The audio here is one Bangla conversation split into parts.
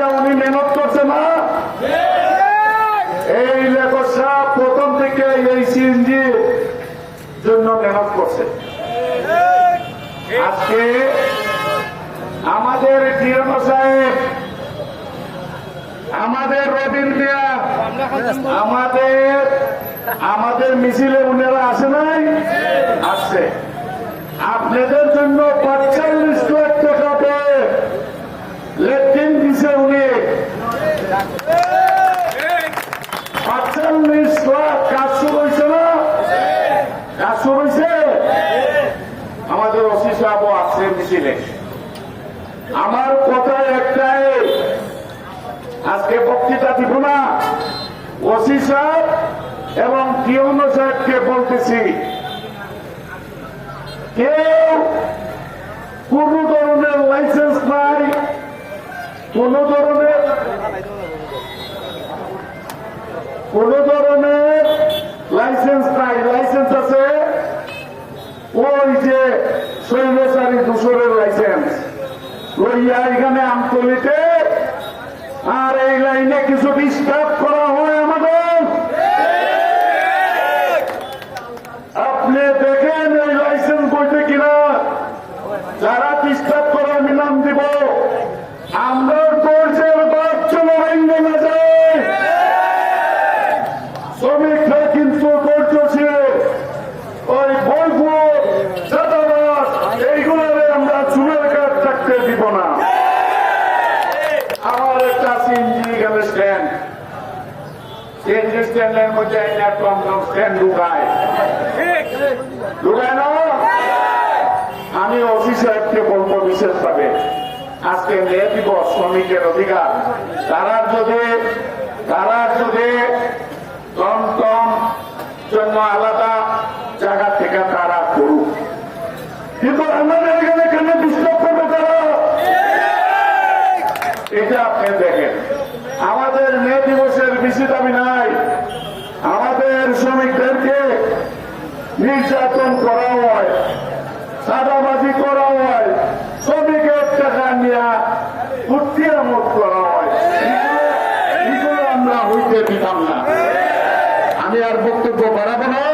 থেকে উনি মেহনত করছে না? এই লেখক সাহেব প্রথম থেকে এই সিএনজি জন্য মেহনত করছে। আজকে আমাদের ডিএমও সাহেব, আমাদের রবিন মিয়া, আমাদের আমাদের মিছিলে উনারা আসে নাই? আসছে আপনাদের জন্য পঁয়তাল্লিশ আমার কথা একটাই। আজকে বক্তৃতা দিব না। ওসি সাহেব এবং কিয়নো সাহেবকে বলতেছি। কেউ কোন ধরনের লাইসেন্স নাই, কোন ধরনের কোন ধরনের লাইসেন্স নাই। লাইসেন্স আছে ওই যে লাইসেন্স লইয়া এখানে আমতলিতে আর এই লাইনে কিছু ডিস্টার্ব করা হয় আমাদের আপনি দেখেন এই লাইসেন্স বইতে কিনা যারা ডিস্টার্ব করে আমি নাম দিব আমরা করছেন বাচ্চা ভেঙে না যায় শ্রমিকরা কিন্তু করছে ওই বৈধ চাঁদাবাদ এইগুলোরে আমরা চুলের কাঠ থাকতে দিব না আমার একটা সিএনজি গেল স্ট্যান্ড সিএনজি স্ট্যান্ডের মধ্যে টমটম স্ট্যান্ড ঢুকায় ঢুকায় আমি অফিস সাহেবকে বলব বিশেষভাবে আজকে মেয়ে দিবস শ্রমিকের অধিকার। তারা যদি তারা যদি টমটম জন্য আলাদা জায়গা থেকে তারা করুক কিন্তু আমাদের এখানে কেন ডিস্টার্ব করবে তারা এটা আপনি দেখেন। আমাদের মে বেশি দাবি নাই। আমাদের শ্রমিকদেরকে নির্যাতন করা হয় সাদাবাজি করা হয়, শ্রমিকের টাকা নিয়ে কুটিয়ামত করা হয়। আমরা হইতে দিতাম না। আমি আর বক্তব্য বাড়াবো না।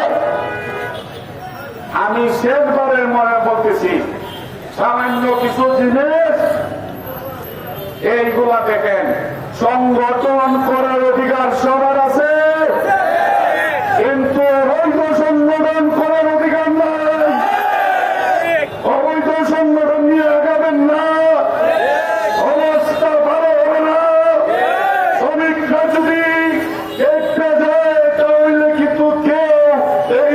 আমি শেষবারের মনে বলতেছি, সামান্য কিছু জিনিস, এইগুলা দেখেন সংগঠন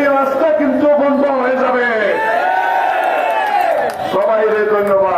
এই রাস্তা কিন্তু বন্ধ হয়ে যাবে। সবাই ধন্যবাদ।